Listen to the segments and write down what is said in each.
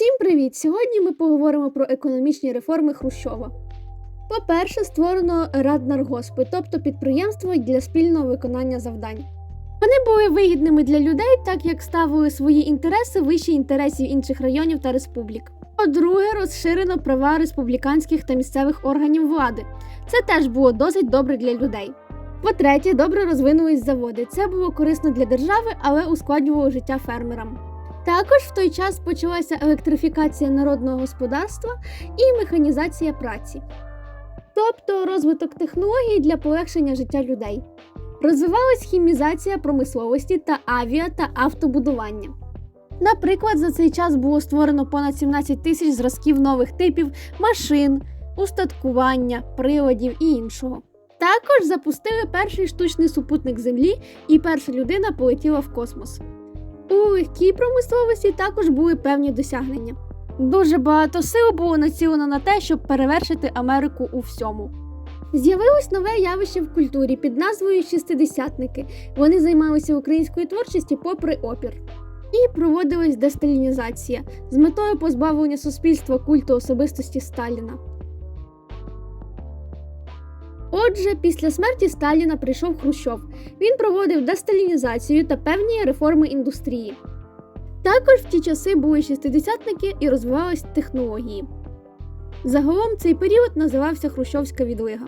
Всім привіт! Сьогодні ми поговоримо про економічні реформи Хрущова. По-перше, створено Раднаргоспи, тобто підприємство для спільного виконання завдань. Вони були вигідними для людей, так як ставили свої інтереси вище інтересів інших районів та республік. По-друге, розширено права республіканських та місцевих органів влади. Це теж було досить добре для людей. По-третє, добре розвинулись заводи. Це було корисно для держави, але ускладнювало життя фермерам. Також в той час почалася електрифікація народного господарства і механізація праці, тобто розвиток технологій для полегшення життя людей. Розвивалась хімізація промисловості та авіа та автобудування. Наприклад, за цей час було створено понад 17 тисяч зразків нових типів машин, устаткування, приладів і іншого. Також запустили перший штучний супутник Землі, і перша людина полетіла в космос. У легкій промисловості також були певні досягнення. Дуже багато сил було націлено на те, щоб перевершити Америку у всьому. З'явилось нове явище в культурі під назвою Шістидесятники. Вони займалися українською творчістю попри опір. І проводилась десталінізація з метою позбавлення суспільства культу особистості Сталіна. Отже, після смерті Сталіна прийшов Хрущов. Він проводив десталінізацію та певні реформи індустрії. Також в ті часи були шістидесятники і розвивались технології. Загалом цей період називався Хрущовська відлига.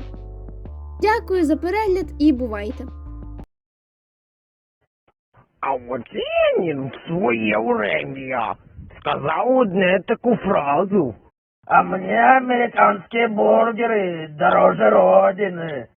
Дякую за перегляд і бувайте! А от Ленін в своє время сказав одне таку фразу. А мне американские бургеры дороже родины.